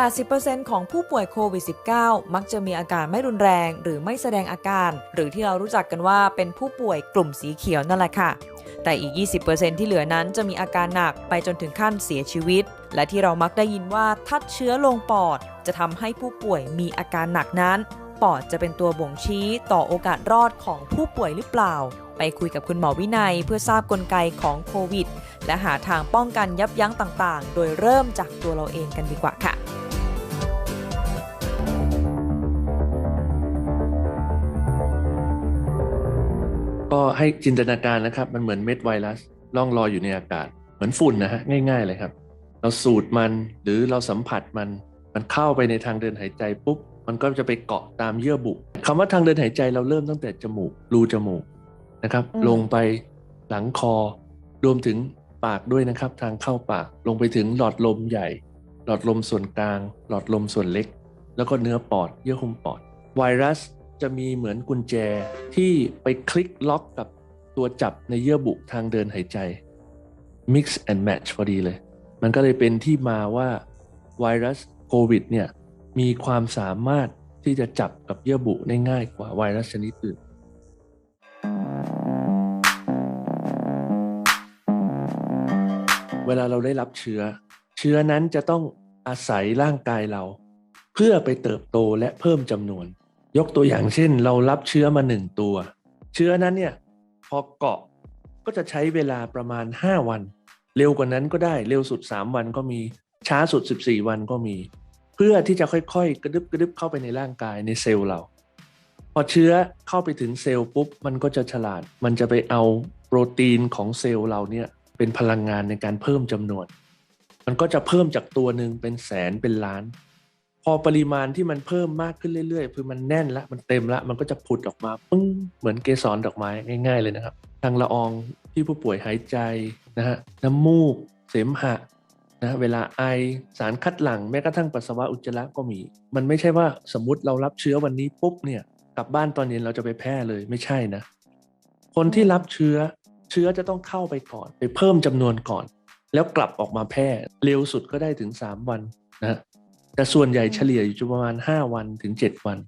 80%ของผู้ป่วยโควิด -19 มักจะมีอาการไม่รุนแรง หรือไม่แสดงอาการ หรือที่เรารู้จักกันว่าเป็นผู้ป่วยกลุ่มสีเขียวนั่นแหละค่ะ แต่อีก 20%ที่เหลือนั้นจะมีอาการหนักไปจนถึงขั้นเสียชีวิต และที่เรามักได้ยินว่าถ้าเชื้อลงปอด จะทำให้ผู้ป่วยมีอาการหนักนั้น ปอดจะเป็นตัวบ่งชี้ต่อโอกาสรอดของผู้ป่วยหรือเปล่า ไปคุยกับคุณหมอวินัยเพื่อทราบกลไกของโควิด และหาทางป้องกันยับยั้งต่างๆ โดยเริ่มจากตัวเราเองกันดีกว่าค่ะ ก็ให้จินตนาการนะครับ มันเหมือนเม็ดไวรัสล่องลอยอยู่ในอากาศ เหมือนฝุ่นนะฮะง่าย ๆ เลยครับ เราสูดมันหรือเราสัมผัสมัน มันเข้าไปในทางเดินหายใจปุ๊บ มันก็จะไปเกาะตามเยื่อบุคำว่าทางเดินหายใจเราเริ่มตั้งแต่จมูกรูจมูกนะครับอืมลงไปหลังคอ รวมถึงปากด้วยนะครับ ทางเข้าปากลงไปถึงหลอดลมใหญ่ หลอดลมส่วนกลาง หลอดลมส่วนเล็ก แล้วก็เนื้อปอด เยื่อหุ้มปอด ไวรัส จะมีเหมือนกุญแจที่ไปคลิกล็อกกับตัวจับในเยื่อบุทางเดินหายใจ mix and match พอดีเลย มันก็เลยเป็นที่มาว่าไวรัสโควิดเนี่ยมีความสามารถที่จะจับกับเยื่อบุได้ง่ายกว่าไวรัสชนิดอื่น เวลาเราได้รับเชื้อ เชื้อนั้นจะต้องอาศัยร่างกายเรา เพื่อไปเติบโตและเพิ่มจำนวน ยกตัวอย่างเช่น เรารับเชื้อมาหนึ่งตัว เชื้อนั้นเนี่ยพอเกาะก็จะใช้เวลาประมาณ 5 วัน เร็วกว่านั้นก็ได้เร็วสุด 3 วันก็มีช้าสุด 14 วันก็มี เพื่อที่จะค่อยๆ กระดึบกระดึบเข้าไปในร่างกายในเซลล์เรา พอเชื้อเข้าไปถึงเซลล์ปุ๊บมันก็จะฉลาด มันจะไปเอาโปรตีนของเซลล์เราเนี่ยเป็นพลังงานในการเพิ่มจำนวน มันก็จะเพิ่มจากตัวหนึ่งเป็นแสนเป็นล้าน พอปริมาณที่มันเพิ่มมากขึ้นเรื่อยๆ คือมันแน่นละมันเต็มละมันก็จะผุดออกมาปึ้งเหมือนเกสรดอกไม้ง่าย ๆเลยนะครับ ทางละอองที่ผู้ป่วยหายใจนะฮะน้ำมูก เสมหะนะเวลาไอสารคัดหลั่งแม้กระทั่งปัสสาวะอุจจาระก็มี มันไม่ใช่ว่าสมมติเรารับเชื้อวันนี้ปุ๊บเนี่ยกลับบ้านตอนเย็นเราจะไปแพร่เลยไม่ใช่นะ คนที่รับเชื้อเชื้อจะต้องเข้าไปก่อน ไปเพิ่มจำนวนก่อน แล้วกลับออกมาแพร่เร็วสุดก็ได้ถึง 3 วันนะ แต่ส่วนใหญ่เฉลี่ยอยู่ประมาณ5วันถึง7วัน